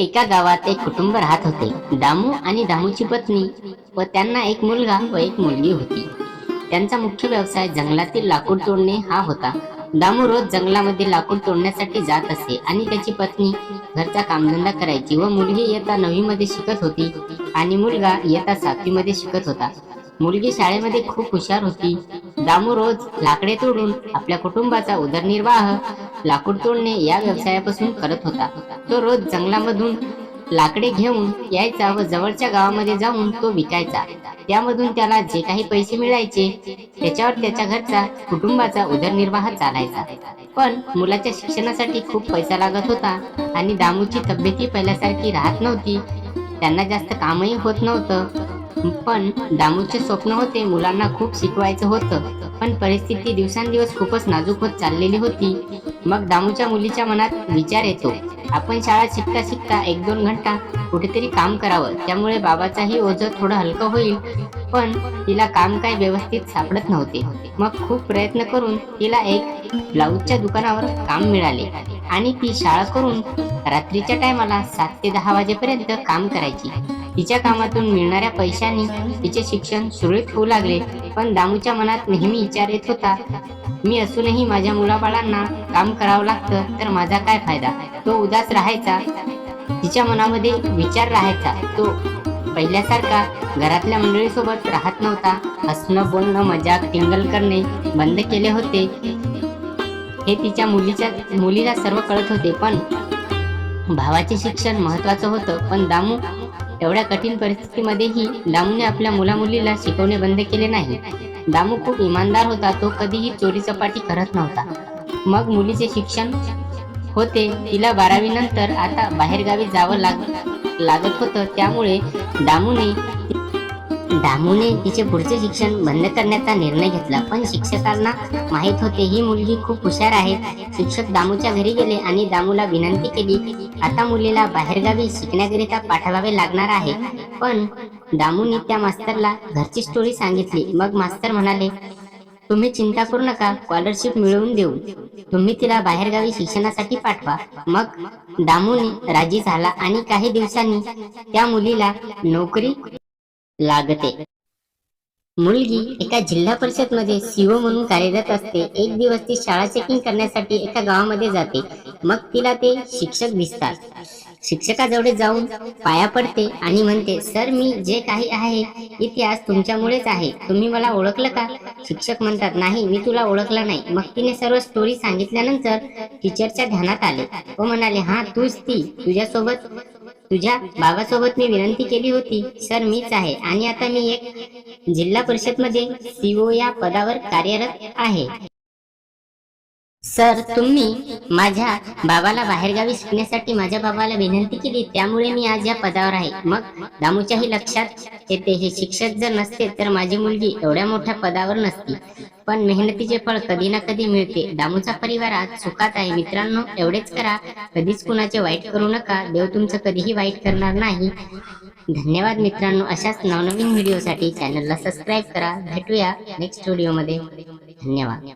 एका गावात एक कुटुंब राहत होते. दामू आणि दामूची पत्नी व त्यांना एक मुलगा व एक मुलगी होती. त्यांचा मुख्य व्यवसाय जंगलातील लाकूड तोडणे हा होता. दामू रोज जंगलामध्ये लाकूड तोडण्यासाठी जात असे आणि त्याची पत्नी घरचा कामधंदा करायची व मुलगी इयत्ता नववी मध्ये शिकत होती आणि मुलगा इयत्ता सातवी मध्ये शिकत होता. मुलगी शाळेमध्ये खूप हुशार होती. दामू रोज लाकडे तोडून आपल्या कुटुंबाचा उदरनिर्वाह लाकूड तोडणे या व्यवसायापासून करत होता. तो रोज जंगलामधून लाकडे घेऊन यायचा व जवळच्या गावामध्ये जाऊन तो विकायचा. त्यामधून त्याला जे काही पैसे मिळायचे त्याच्यावर त्याच्या घरचा कुटुंबाचा उदरनिर्वाह चालायचा. पण मुलाच्या शिक्षणासाठी खूप पैसा लागत होता आणि दामूची तब्येती पहिल्यासारखी राहत नव्हती. त्यांना जास्त कामही होत नव्हतं. पण दामूचे स्वप्न होते मुलांना खूप शिकवायचं होतं. पण परिस्थिती दिवसांदिवस खूपच नाजूक होत चाललेली होती. मग दामूच्या मुलीच्या मनात विचार येतो. आपण शाळा शिकता शिकता एक दोन घंटा कुठेतरी काम करावं. त्यामुळे बाबाचाही ओझं थोडं हलकं होईल. पण तिला काम काय व्यवस्थित सापडत नव्हते. मग खूप प्रयत्न करून तिला एक ब्लाऊजच्या दुकानावर काम मिळाले. आणि ती शाळा करून रात्रीच्या टायमाला सात ते दहा वाजेपर्यंत काम करायची. तिच्या कामातून मिळणाऱ्या पैशांनी तिचे शिक्षण सुरळीत होऊ लागले. पण दामूच्या मनात नेहमी विचार येत होता मी असूनही माझ्या मुलाबाळांना काम करावं लागतं तर माझा काय फायदा? तो उदास राहायचा. तिच्या मनामध्ये विचार राहायचा. तो पहिल्यासारखा घरातल्या मंडळीसोबत राहत नव्हता. हसणं बोलणं मजाक टिंगल करणे बंद केले होते. हे तिच्या मुलीच्या मुलीला सर्व कळत होते पण भावाचे शिक्षण महत्वाचं होतं. पण दामू एवढ्या कठीण परिस्थितीमध्येही दामूने आपल्या मुलामुलीला शिकवणे बंद केले नाही. दामू खूप इमानदार होता तो कधीही चोरी चपाटी करत नव्हता. मग मुलीचे शिक्षण होते तिला बारावी नंतर आता बाहेरगावी जावं लाग लागत होतं त्यामुळे दामूने दामूने तिचे पुढचे शिक्षण बंद करण्याचा निर्णय घेतला. पण शिक्षकांना माहीत होते ही मुलगी खूप हुशार आहे. शिक्षक दामूच्या घरी गेले आणि दामूला विनंती केली आता मुलीला बाहेरगावी शिकण्याकरिता पाठवावे लागणार आहे. पण दामूने त्या मास्तरला घरची स्टोरी सांगितली. मग मास्तर म्हणाले तुम्ही चिंता करू नका स्कॉलरशिप मिळवून देऊ. तुम्ही तिला बाहेरगावी शिक्षणासाठी पाठवा. मग दामूने राजी झाला आणि काही दिवसांनी त्या मुलीला नोकरी लागते. मुलगी एका जिल्हा परिषदमध्ये सीओ म्हणून कार्यरत असते. एक दिवस ती शाळा चेकिंग करण्यासाठी एका गावामध्ये जाते. मग तिला ते शिक्षक दिसतात. शिक्षकाजवळ जाऊन पाया पडते आणि म्हणते सर मी जे काही आहे इतिहास तुमच्यामुळेच आहे. तुम्ही मला ओळखलं का? शिक्षक म्हणतात नाही मी तुला ओळखलं नाही. मग तिने सर्व स्टोरी सांगितल्यानंतर टीचरच्या ध्यानात आले. व म्हणाले हा तूच ती. तुझ्यासोबत तुझ्या बाबासोबत मी विनंती केली होती. सर मीच आहे. आणि आता मी एक जिल्हा परिषदमध्ये सीओ या पदावर कार्यरत आहे. सर तुम्ही माझ्या बाबाला बाहेरगावी शिकण्यासाठी माझ्या बाबाला विनंती केली त्यामुळे मी आज या पदावर आहे. मग दामूच्याही लक्षात येते हे शिक्षक जर नसते तर माझी मुलगी एवढ्या मोठ्या पदावर नसती. पण मेहनतीचे फळ कधी ना कधी मिळते. दामूचा परिवार आज सुखात आहे. मित्रांनो एवढेच करा. कधीच कुणाचे वाईट करू नका. देव तुमचं कधीही वाईट करणार नाही. धन्यवाद मित्रांनो. अशाच नवनवीन व्हिडिओसाठी चॅनलला सबस्क्राईब करा. भेटूया नेक्स्ट व्हिडिओमध्ये. धन्यवाद.